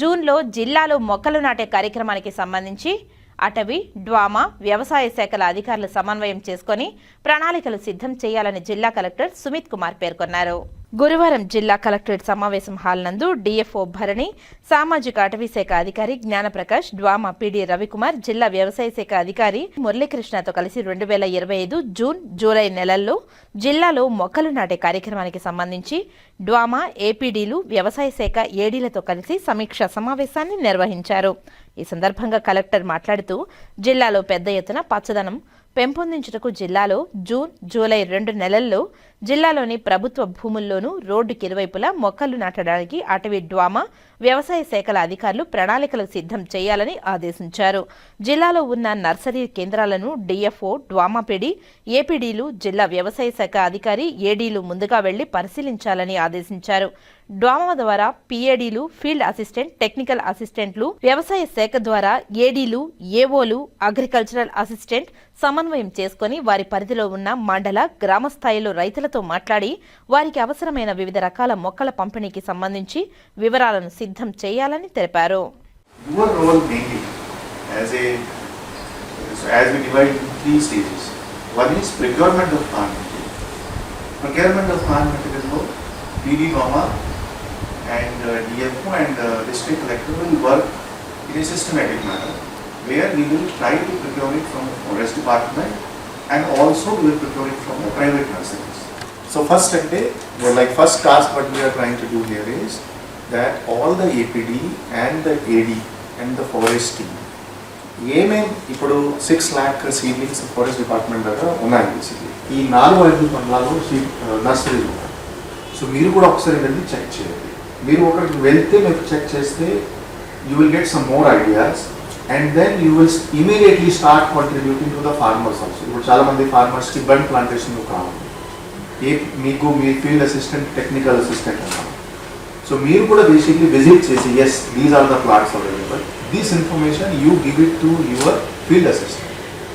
జూన్లో జిల్లాలో మొక్కలు నాటే కార్యక్రమానికి సంబంధించి అటవీ డ్వామా వ్యవసాయ శాఖల అధికారులు సమన్వయం చేసుకుని ప్రణాళికలు సిద్ధం చేయాలని జిల్లా కలెక్టర్ సుమిత్ కుమార్ పేర్కొన్నారు. గురువారం జిల్లా కలెక్టరేట్ సమావేశం హాల్ నందు డిఎఫ్ఓ భరణి సామాజిక అటవీ శాఖ అధికారి జ్ఞానప్రకాష్ డ్వామా పిడి రవికుమార్ జిల్లా వ్యవసాయ శాఖ అధికారి మురళీకృష్ణతో కలిసి రెండు వేల ఇరవై ఐదు జూన్ జూలై నెలల్లో జిల్లాలో మొక్కలు నాటే కార్యక్రమానికి సంబంధించి డ్వామా ఏపీడీలు వ్యవసాయ శాఖ ఏడీలతో కలిసి సమీక్ష సమావేశాన్ని నిర్వహించారు. ఈ సందర్భంగా కలెక్టర్ మాట్లాడుతూ జిల్లాలో పెద్ద ఎత్తున పచ్చదనం పెంపొందించుటకు జిల్లాలో జూన్ జూలై రెండు నెలల్లో జిల్లాలోని ప్రభుత్వ భూముల్లోనూ రోడ్డుకి ఇరువైపులా మొక్కలు నాటడానికి అటవీ డ్వామా వ్యవసాయ శాఖల అధికారులు ప్రణాళికలు సిద్ధం చేయాలని ఆదేశించారు. జిల్లాలో ఉన్న నర్సరీ కేంద్రాలను డిఎఫ్ఓ డ్వామాపిడి ఏపీడీలు జిల్లా వ్యవసాయ శాఖ అధికారి ఏడీలు ముందుగా వెళ్ళి పరిశీలించాలని ఆదేశించారు. డ్వామా ద్వారా పిఏడీలు ఫీల్డ్ అసిస్టెంట్ టెక్నికల్ అసిస్టెంట్లు వ్యవసాయ శాఖ ద్వారా ఏడీలు ఏఓలు అగ్రికల్చరల్ అసిస్టెంట్ సమన్వయం చేసుకొని వారి పరిధిలో ఉన్న మండల గ్రామ స్థాయిలో రైతులతో మాట్లాడి వారికి అవసరమైన వివిధ రకాల మొక్కల పంపిణీకి సంబంధించి వివరాలను సిద్ధం చేయాలని తెలిపారు procurement of farm material. Procurement of and uh, DFO and uh, district collector will work in a systematic manner where we will try to procure it from the forest department and also we will procure it from the private nurseries. So first అంటే, well, like first task what we are trying to do here is that all the APD and the AD and the forest team ఏమేం ఇప్పుడు six lakh seedlings forest department దగ్గర ఉన్నాయి basically ఈ నాలుగు ఐదు పండ్లాలు నర్సరీలు uh, ఉన్నాయి. సో మీరు కూడా ఒకసారి వెళ్ళి చెక్ చేయండి. మీరు ఒకరికి వెళ్తే మీరు చెక్ చేస్తే you will get some more ideas and then you will immediately start contributing to the farmers also ఇప్పుడు చాలా మంది ఫార్మర్స్కి బండ్ ప్లాంటేషన్ కావాలి. ఏ మీకు మీ ఫీల్డ్ అసిస్టెంట్ టెక్నికల్ అసిస్టెంట్ అన్నారు సో మీరు కూడా బేసిక్లీ విజిట్ చేసి yes these are the plots available this information you give it to your field assistant